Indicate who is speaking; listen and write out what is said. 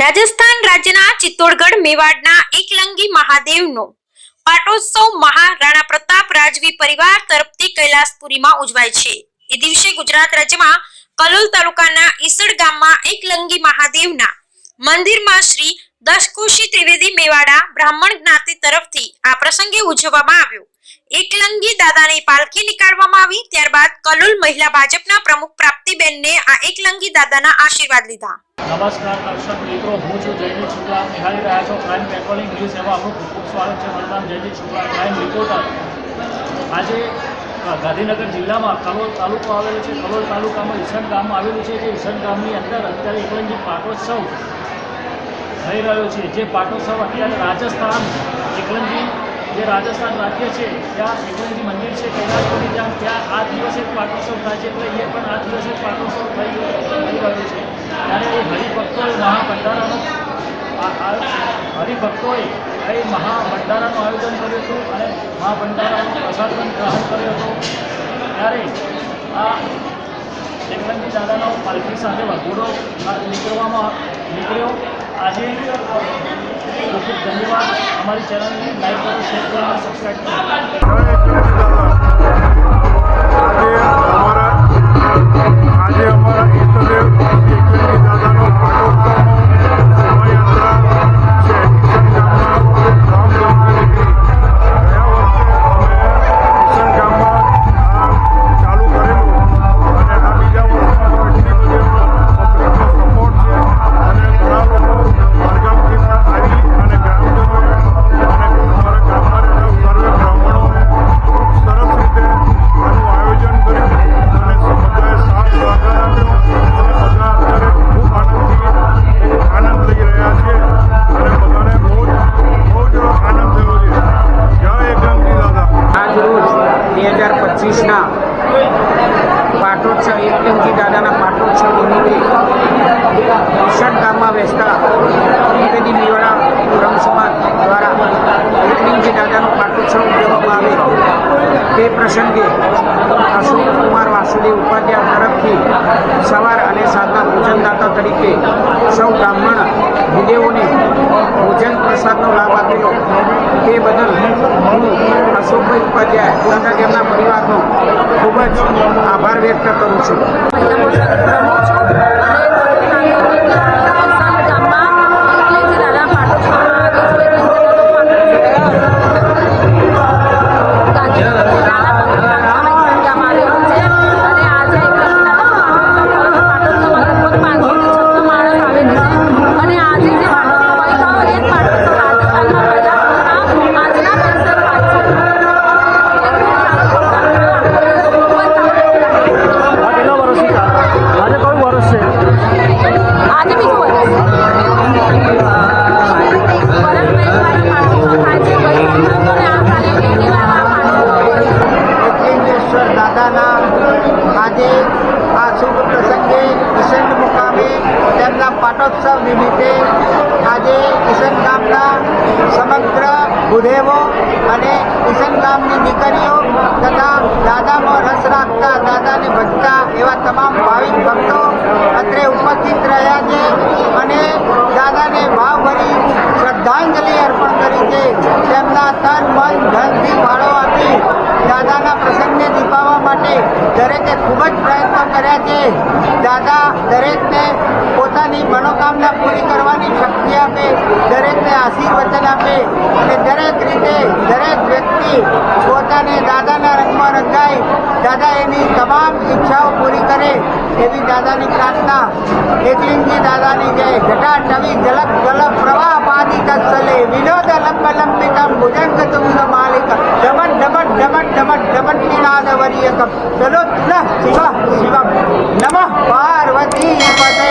Speaker 1: રાજસ્થાન રાજ્યના ચિત્તોડગઢ મેવાડના એકલંગી મહાદેવનો પાટોત્સવ મહારાણા પ્રતાપ રાજવી પરિવાર તરફથી કૈલાસપુરીમાં ઉજવાય છે. એ દિવસે ગુજરાત રાજ્યમાં કલોલ તાલુકાના ઈસડ ગામમાં એકલંગી મહાદેવના મંદિરમાં શ્રી દશકુશી ત્રિવેદી મેવાડા બ્રાહ્મણ જ્ઞાતિ તરફથી આ પ્રસંગે ઉજવવામાં આવ્યો. એકલંગી દાદાની પાલખી નીકાળવામાં આવી, ત્યારબાદ કલોલ મહિલા ભાજપના પ્રમુખ પ્રાપ્તિબેનને આ એકલંગી દાદાના આશીર્વાદ લીધા.
Speaker 2: નમસ્કાર, દર્શક મિત્રો, હું છું જયદીપ શુક્લા. નિહાળી રહ્યા છો ક્રાઇમ પેટ્રોલિંગ ન્યૂઝ એવા આપણું ખૂબ ખૂબ સ્વાગત છે. મારું નામ જયદીપ શુક્લા ક્રાઇમ રિપોર્ટર આજે ગાંધીનગર જિલ્લામાં કલોલ તાલુકો આવેલો છે. કલોલ તાલુકામાં ઈસણ ગામ આવેલું છે. જે ઈસણ ગામની અંદર અત્યારે એકલંગી પાટોત્સવ થઈ રહ્યો છે. જે પાટોત્સવ અત્યારે રાજસ્થાન એકલંજી જે રાજસ્થાન રાજ્ય છે, ત્યાં એકલંજી મંદિર છે કૈલાસપુરી ત્યાં ત્યાં આ દિવસે જ પાટોત્સવ થાય છે એટલે એ પણ આ દિવસે જ પાટોત્સવ થઈ થઈ રહ્યો છે. ત્યારે એ હરિભક્તોએ મહાભંડારાનો હરિભક્તોએ એ મહાભંડારાનું આયોજન કર્યું હતું અને મહાભંડારાનો પ્રસાદ પણ ગ્રહણ કર્યો હતો. ત્યારે આ એકલંજી દાદાનો પાલખી સાથે વઘોડો નીકળવામાં નીકળ્યો. આજે ખૂબ ખૂબ ધન્યવાદ. અમારી ચેનલને લાઈક કરો શેર કરો અને સબસ્ક્રાઈબ કરો.
Speaker 3: એકલિંગજી
Speaker 4: દાદાના પાટોત્સવ નિમિત્તે ઈશાન ગામમાં બેસતા ત્રિવેદી મેવાડા બ્રહ્મ સમાજ દ્વારા એકલિંગજી દાદાનો પાટોત્સવ ઉજવવામાં આવે. તે પ્રસંગે અશોક કુમાર વાસુદેવ ઉપાધ્યાય તરફથી સવાર અને સાંજના ભોજનદાતા તરીકે સૌ બ્રાહ્મણ ભૂદેવોને ભોજન પ્રસાદનો લાભ આપેલો. તે બદલ હું અશોકભાઈ ઉપાધ્યાય તથા તેમના ખૂબ જ આભાર વ્યક્ત કરું છું. તેમના નિમિત્તે આજે ગામના સમગ્ર ભૂદેવો અને ગામની દીકરીઓ તથા દાદામાં રસ રાખતા, દાદાને ભજતા એવા તમામ ભાવિક ભક્તો અત્રે ઉપસ્થિત રહ્યા છે અને દાદાને ભાવભરી શ્રદ્ધાંજલિ અર્પણ કરી છે. તેમના તન, મન ધનથી ફાળો આપી દાદાના પ્રસંગને દીપાવવા માટે દરેકે ખૂબ જ પ્રયત્નો કર્યા છે. દાદા દરેકને પોતાની મનોકામના પૂરી કરવાની શક્તિ આપે, દરેકને આશીર્વચન આપે અને દરેક રીતે દરેક વ્યક્તિ પોતાને દાદાના રંગમાં રંગાય. દાદા એની તમામ ઈચ્છાઓ પૂરી કરે એવી દાદાની પ્રાર્થના. એકલિંગજી દાદાની જય. જટા ટવી જલક જલ પ્રવાહ પાદી કત્સલે વિનોદ લંબ લંબિતમ ભુજંગ તુંગ માલિક. டமட் டமட் டமட் நீநாதவர் இயக்கம் சலோத் சிவ சிவம். நம பார்வதி பதே